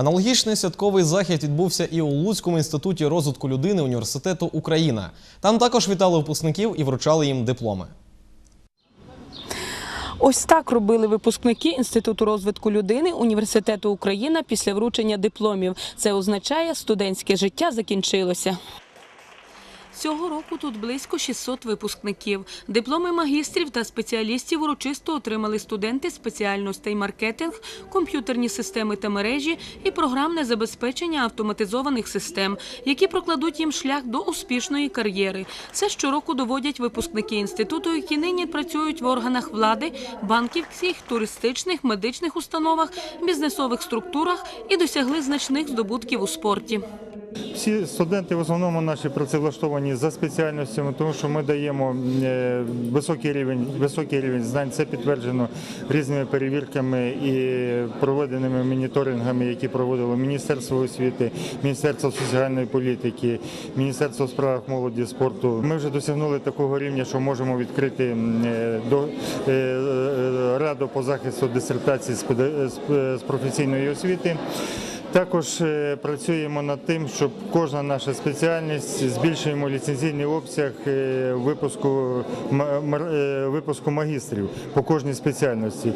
Аналогічний святковий захід відбувся і у Луцькому інституті розвитку людини університету Україна. Там також вітали випускників і вручали їм дипломи. Ось так робили випускники Інституту розвитку людини університету Україна після вручення дипломів. Це означає, студентське життя закінчилося. Цього року тут близько 600 випускників. Дипломи магістрів та спеціалістів урочисто отримали студенти спеціальностей маркетинг, комп'ютерні системи та мережі і програмне забезпечення автоматизованих систем, які прокладуть їм шлях до успішної кар'єри. Це щороку доводять випускники інституту, які нині працюють в органах влади, банківських, туристичних, медичних установах, бізнесових структурах і досягли значних здобутків у спорті. Всі студенти в основному наші працевлаштовані за спеціальностями, тому що ми даємо е, високий рівень, високий рівень знань. Це підтверджено різними перевірками і проведеними моніторингами, які проводило Міністерство освіти, Міністерство соціальної політики, Міністерство у справах молоді спорту. Ми вже досягнули такого рівня, що можемо відкрити е, до е, раду по захисту з- з професійної освіти. Також е, працюємо над тим, щоб кожна наша спеціальність збільшуємо ліцензійний обсяг е, випуску, е, випуску магістрів по кожній спеціальності.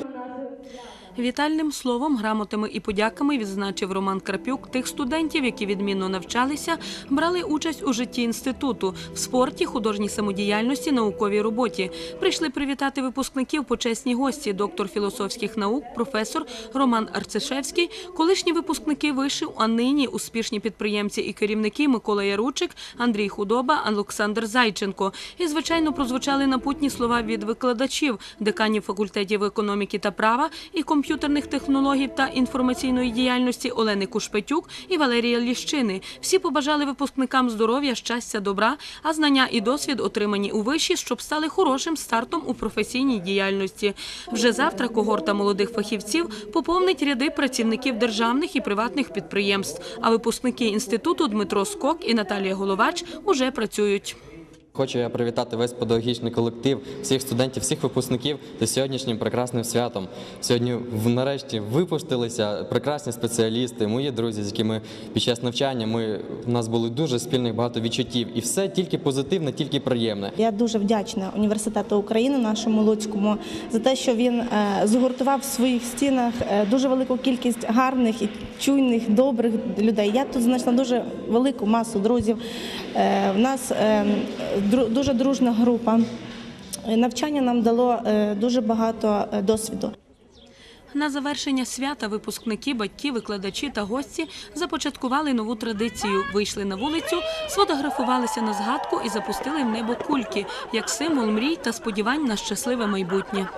Вітальним словом, грамотами і подяками відзначив Роман Карпюк тих студентів, які відмінно навчалися, брали участь у житті інституту в спорті, художній самодіяльності, науковій роботі. Прийшли привітати випускників почесні гості, доктор філософських наук, професор Роман Арцишевський, колишні випускники вишив, а нині успішні підприємці і керівники Микола Яручик, Андрій Худоба, Олександр Зайченко. І звичайно прозвучали напутні слова від викладачів, деканів факультетів економіки та права і комп'ютерних технологій та інформаційної діяльності Олени Кушпетюк і Валерія Ліщини. Всі побажали випускникам здоров'я, щастя, добра, а знання і досвід отримані у виші, щоб стали хорошим стартом у професійній діяльності. Вже завтра когорта молодих фахівців поповнить ряди працівників державних і приватних підприємств. А випускники інституту Дмитро Скок і Наталія Головач уже працюють. Хочу я привітати весь педагогічний колектив, всіх студентів, всіх випускників з сьогоднішнім прекрасним святом. Сьогодні в- нарешті випустилися прекрасні спеціалісти, мої друзі, з якими під час навчання ми у нас було дуже спільних багато відчуттів, і все тільки позитивне, тільки приємне. Я дуже вдячна університету України, нашому Луцькому, за те, що він е, згуртував в своїх стінах е, дуже велику кількість гарних і чуйних, добрих людей. Я тут знайшла дуже велику масу друзів. Е, В нас е, дру- дуже дружна група. Навчання нам дало е, дуже багато е, досвіду. На завершення свята випускники, батьки, викладачі та гості започаткували нову традицію. Вийшли на вулицю, сфотографувалися на згадку і запустили в небо кульки як символ мрій та сподівань на щасливе майбутнє.